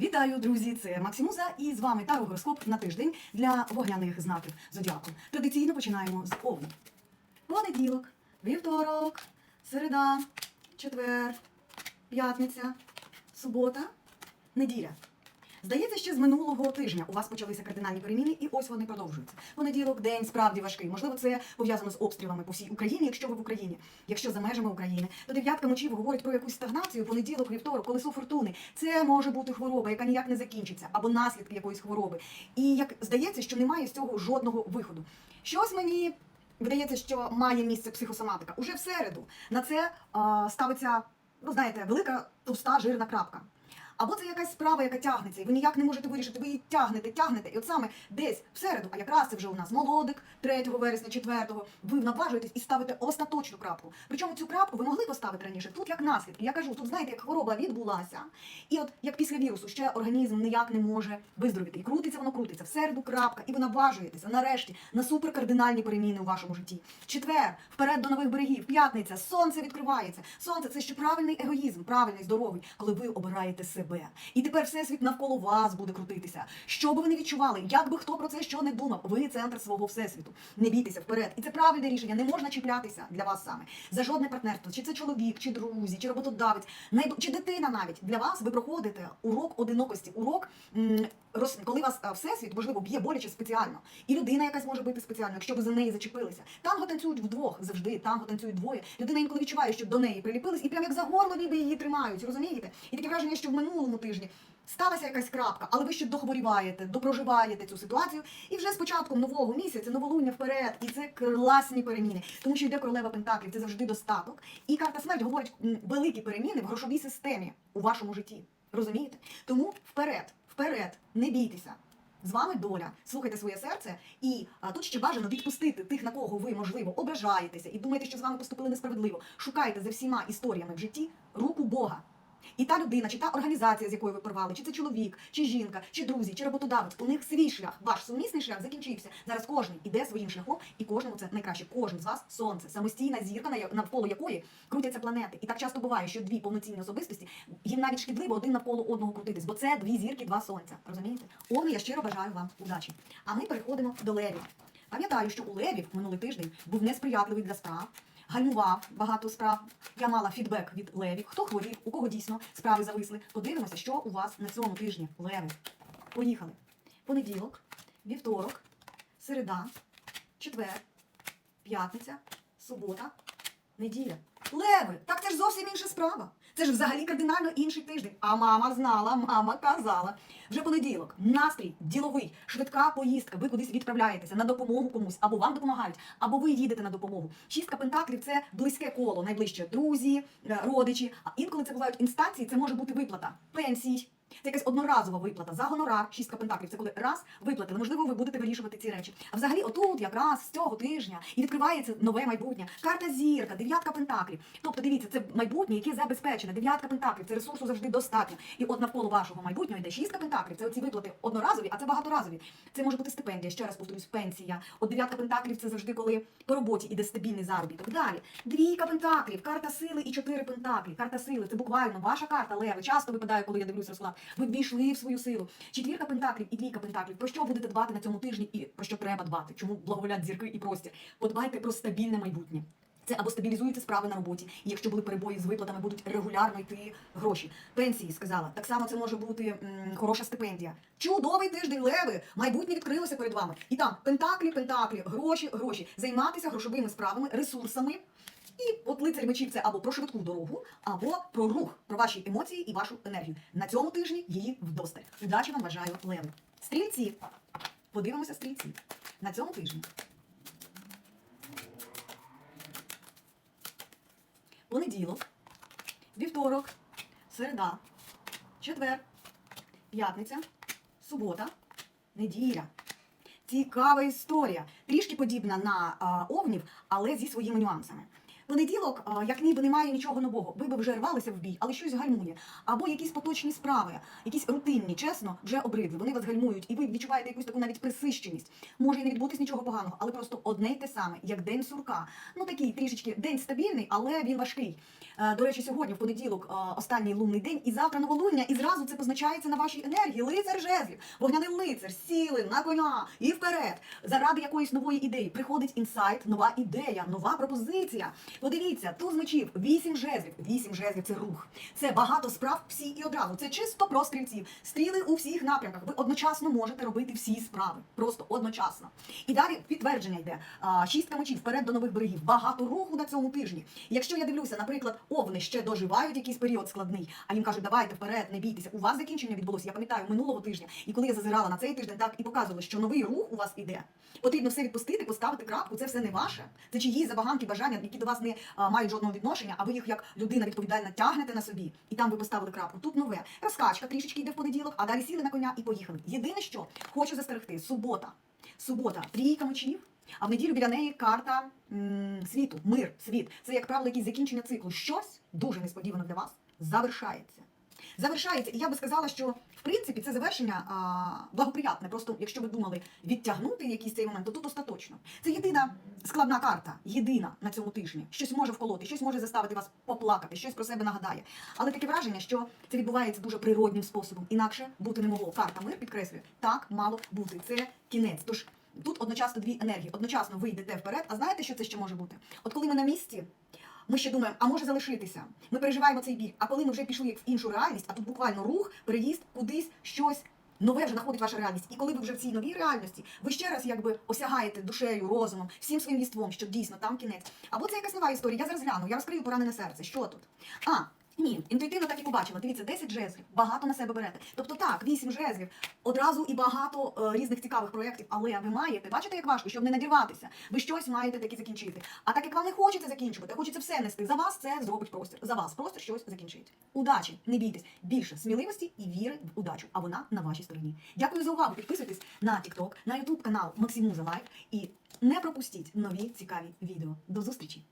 Вітаю, друзі! Це Максимуза і з вами Таро гороскоп на тиждень для вогняних знаків зодіаку. Традиційно починаємо з овну. Понеділок, вівторок, середа, четвер, п'ятниця, субота, неділя. Здається, що з минулого тижня у вас почалися кардинальні переміни, і ось вони продовжуються. Понеділок, день справді важкий. Можливо, це пов'язано з обстрілами по всій Україні, якщо ви в Україні. Якщо за межами України, то дев'ятка ночів говорить про якусь стагнацію, понеділок, вівторок, колесо фортуни. Це може бути хвороба, яка ніяк не закінчиться, або наслідки якоїсь хвороби. І як здається, що немає з цього жодного виходу. Щось мені видається, що має місце психосоматика. Уже в середу на це а, ставиться, ну знаєте, велика товста жирна крапка. Або це якась справа, яка тягнеться, і ви ніяк не можете вирішити, ви її тягнете, тягнете. І от саме десь в середу, а якраз це вже у нас молодик 3 вересня, 4, ви наважуєтесь і ставите остаточну крапку. Причому цю крапку ви могли поставити раніше. Тут як наслідки. Я кажу, тут знаєте, як хвороба відбулася. І от як після вірусу ще організм ніяк не може виздоровіти. І крутиться, воно крутиться. В середу крапка, і ви наважуєтеся нарешті на суперкардинальні переміни у вашому житті. В Четвер, вперед до нових берегів, п'ятниця, сонце відкривається. Сонце це ще правильний егоїзм, правильний, здоровий, коли ви обираєте себе. І тепер всесвіт навколо вас буде крутитися. Що би ви не відчували, як би хто про це що не думав, ви центр свого всесвіту. Не бійтеся вперед. І це правильне рішення. Не можна чіплятися для вас саме за жодне партнерство, чи це чоловік, чи друзі, чи роботодавець, чи дитина навіть для вас ви проходите урок одинокості, урок. Роз... коли вас а, всесвіт, можливо, б'є боляче спеціально, і людина якась може бити спеціально, якщо ви за неї зачепилися. Танго танцюють вдвох завжди, танго танцюють двоє. Людина інколи відчуває, що до неї приліпились, і прям як за горло ніби її тримають, розумієте? І таке враження, що в минулому тижні сталася якась крапка, але ви ще дохворіваєте, допроживаєте цю ситуацію. І вже з початком нового місяця, новолуння вперед, і це класні переміни, тому що йде королева Пентаклів, це завжди достаток. І карта смерть говорить великі переміни в грошовій системі у вашому житті. Розумієте? Тому вперед, вперед, не бійтеся. З вами доля, слухайте своє серце, і а, тут ще бажано відпустити тих, на кого ви можливо ображаєтеся, і думаєте, що з вами поступили несправедливо. Шукайте за всіма історіями в житті руку Бога. І та людина, чи та організація, з якою ви порвали, чи це чоловік, чи жінка, чи друзі, чи роботодавець, у них свій шлях, ваш сумісний шлях закінчився. Зараз кожен іде своїм шляхом, і кожному це найкраще. Кожен з вас сонце, самостійна зірка, на навколо якої крутяться планети. І так часто буває, що дві повноцінні особистості їм навіть шкідливо один навколо одного крутитись, бо це дві зірки, два сонця. Розумієте? Овни, я щиро бажаю вам удачі. А ми переходимо до левів. Пам'ятаю, що у левів минулий тиждень був несприятливий для справ. Гальмував багато справ. Я мала фідбек від левів. Хто хворів, у кого дійсно справи зависли. Подивимося, що у вас на цьому тижні. Леви. Поїхали. Понеділок, вівторок, середа, четвер, п'ятниця, субота, неділя. Леви! Так це ж зовсім інша справа. Це ж взагалі кардинально інший тиждень. А мама знала, мама казала. Вже понеділок, настрій діловий, швидка поїздка. Ви кудись відправляєтеся на допомогу комусь, або вам допомагають, або ви їдете на допомогу. Шістка пентаклів це близьке коло, найближче друзі, е, родичі. А інколи це бувають інстанції, це може бути виплата пенсій. Це якась одноразова виплата за гонорар, шістка пентаклів. Це коли раз виплатили. Можливо, ви будете вирішувати ці речі. А взагалі, отут, якраз з цього тижня, і відкривається нове майбутнє. Карта зірка, дев'ятка пентаклів. Тобто, дивіться, це майбутнє, яке забезпечене. Дев'ятка пентаклів, це ресурсу завжди достатньо. І от навколо вашого майбутнього йде шістка пентаклів. Це оці виплати одноразові, а це багаторазові. Це може бути стипендія. Ще раз повторюсь, пенсія. От дев'ятка пентаклів це завжди коли по роботі іде стабільний заробіток. Далі двійка пентаклів, карта сили і чотири пентаклі. Карта сили це буквально ваша карта леви. Часто випадає, коли я дивлюсь розклад. Ви ввійшли в свою силу. Четвірка пентаклів і двійка пентаклів. Про що будете дбати на цьому тижні і про що треба дбати? Чому благоволять зірки і простір? Подбайте про стабільне майбутнє. Це або стабілізуються справи на роботі, і якщо були перебої з виплатами, будуть регулярно йти гроші. Пенсії сказала. Так само це може бути м, хороша стипендія. Чудовий тиждень леви, майбутнє відкрилося перед вами. І там пентаклі, пентаклі, гроші, гроші. Займатися грошовими справами, ресурсами. І от лицар мечів це або про швидку дорогу, або про рух, про ваші емоції і вашу енергію. На цьому тижні її вдосталь. Удачі вам бажаю леви. Стрільці. Подивимося стрільці. На цьому тижні. Понеділок, вівторок, середа, четвер, п'ятниця, субота, неділя. Цікава історія. Трішки подібна на а, овнів, але зі своїми нюансами. Понеділок, як ніби немає нічого нового. Ви би вже рвалися в бій, але щось гальмує. Або якісь поточні справи, якісь рутинні, чесно, вже обридли. Вони вас гальмують, і ви відчуваєте якусь таку навіть присищеність. Може і не відбутись нічого поганого, але просто одне й те саме, як день сурка. Ну такий трішечки день стабільний, але він важкий. Е, До речі, сьогодні в понеділок е, останній лунний день, і завтра новолуння, і зразу це позначається на вашій енергії. Лицар жезлів, вогняний лицар, сіли на коня і вперед. Заради якоїсь нової ідеї приходить інсайт, нова ідея, нова пропозиція. Подивіться, туз мечів, вісім жезлів. Вісім жезлів це рух. Це багато справ всі і одразу. Це чисто про стрільців. Стріли у всіх напрямках. Ви одночасно можете робити всі справи. Просто одночасно. І далі підтвердження йде. Шістка мечів вперед до нових берегів. Багато руху на цьому тижні. Якщо я дивлюся, наприклад, овни ще доживають якийсь період складний, а їм кажуть, давайте вперед, не бійтеся. У вас закінчення відбулося. Я пам'ятаю минулого тижня. І коли я зазирала на цей тиждень, так і показували, що новий рух у вас іде. Потрібно все відпустити, поставити крапку. Це все не ваше. Це чиї забаганки, бажання, які до вас не а, мають жодного відношення, а ви їх як людина відповідальна тягнете на собі. І там ви поставили крапку. Тут нове. Розкачка трішечки йде в понеділок, а далі сіли на коня і поїхали. Єдине, що хочу застерегти, субота. Субота, трійка мечів. А в неділю біля неї карта м, світу, мир, світ. Це, як правило, якісь закінчення циклу. Щось дуже несподівано для вас завершається. Завершається, і я би сказала, що в принципі це завершення а, благоприятне. Просто якщо ви думали відтягнути якийсь цей момент, то тут остаточно. Це єдина складна карта, єдина на цьому тижні. Щось може вколоти, щось може заставити вас поплакати, щось про себе нагадає. Але таке враження, що це відбувається дуже природнім способом. Інакше бути не могло. Карта мир підкреслює, так мало бути. Це кінець. Тож тут одночасно дві енергії. Одночасно ви йдете вперед. А знаєте, що це ще може бути? От коли ми на місці. Ми ще думаємо, а може залишитися. Ми переживаємо цей біль. А коли ми вже пішли в іншу реальність, а тут буквально рух, переїзд, кудись щось нове вже знаходить ваша реальність. І коли ви вже в цій новій реальності, ви ще раз якби осягаєте душею, розумом, всім своїм єством, що дійсно там кінець. Або це якась нова історія. Я зараз гляну, я розкрию поранене серце. Що тут? А. Ні, інтуїтивно так і побачимо. Дивіться, 10 жезлів, багато на себе берете. Тобто так, 8 жезлів, одразу і багато е, різних цікавих проєктів, але ви маєте, бачите, як важко, щоб не надірватися. Ви щось маєте таки закінчити. А так як вам не хочеться закінчувати, а хочеться все нести. За вас це зробить простір. За вас простір щось закінчить. Удачі, не бійтесь, більше сміливості і віри в удачу, а вона на вашій стороні. Дякую за увагу. Підписуйтесь на TikTok, на YouTube канал Максимуза Лайф і не пропустіть нові цікаві відео. До зустрічі!